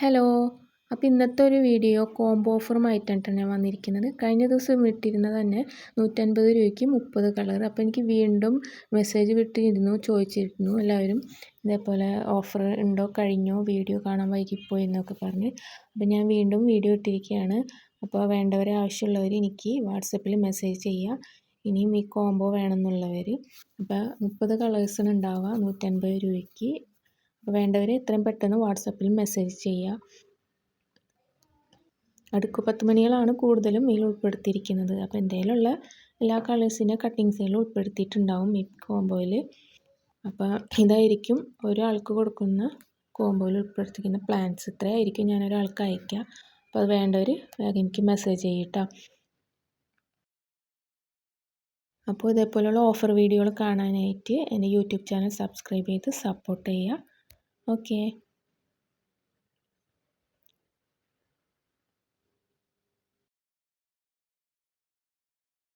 Hello. അപ്പോൾ ഇന്നത്തെ ഒരു വീഡിയോ കോംബോ ഓഫറുമായിട്ടാണ് ഞാൻ വന്നിരിക്കുന്നത്. കഴിഞ്ഞ ദിവസം വിട്ടിരുന്നത് തന്നെ നൂറ്റൻപത് രൂപയ്ക്ക് മുപ്പത് കളർ അപ്പോൾ എനിക്ക് വീണ്ടും മെസ്സേജ് വിട്ടിരുന്നു ചോദിച്ചിരുന്നു. എല്ലാവരും ഇതേപോലെ ഓഫർ ഉണ്ടോ കഴിഞ്ഞോ വീഡിയോ കാണാൻ വൈകിപ്പോയി എന്നൊക്കെ പറഞ്ഞ്. അപ്പോൾ ഞാൻ വീണ്ടും വീഡിയോ ഇട്ടിരിക്കുകയാണ്. അപ്പോൾ വേണ്ടവരെ ആവശ്യമുള്ളവർ എനിക്ക് വാട്സപ്പിൽ മെസ്സേജ് ചെയ്യുക ഇനിയും ഈ കോംബോ വേണമെന്നുള്ളവർ അപ്പോൾ മുപ്പത് കളേഴ്സിന് ഉണ്ടാവുക നൂറ്റൻപത് രൂപയ്ക്ക്. വേണ്ടവർ എത്രയും പെട്ടെന്ന് വാട്സപ്പിൽ മെസ്സേജ് ചെയ്യുക. അടുക്ക് പത്ത് മണികളാണ് കൂടുതലും ഇതിൽ ഉൾപ്പെടുത്തിയിരിക്കുന്നത്. അപ്പോൾ എന്റെയിലുള്ള എല്ലാ കളേഴ്സിന്റെ കട്ടിങ്സുകളും ഉൾപ്പെടുത്തിയിട്ടുണ്ടാവും ഈ കോംബോയിൽ. അപ്പോൾ ഇതായിരിക്കും ഒരാൾക്ക് കൊടുക്കുന്ന കോംബോയിൽ ഉൾപ്പെടുത്തിക്കുന്ന പ്ലാൻസ്. ഇത്രയായിരിക്കും ഞാൻ ഒരാൾക്ക് അയക്കുക അപ്പോൾ അത് വേണ്ടവർ വേഗം എനിക്ക് മെസ്സേജ് ചെയ്യട്ടോ. അപ്പോൾ ഇതേപോലെയുള്ള ഓഫർ വീഡിയോകൾ കാണാനായിട്ട് എന്റെ യൂട്യൂബ് ചാനൽ സബ്സ്ക്രൈബ് ചെയ്ത് സപ്പോർട്ട് ചെയ്യുക. ஓகே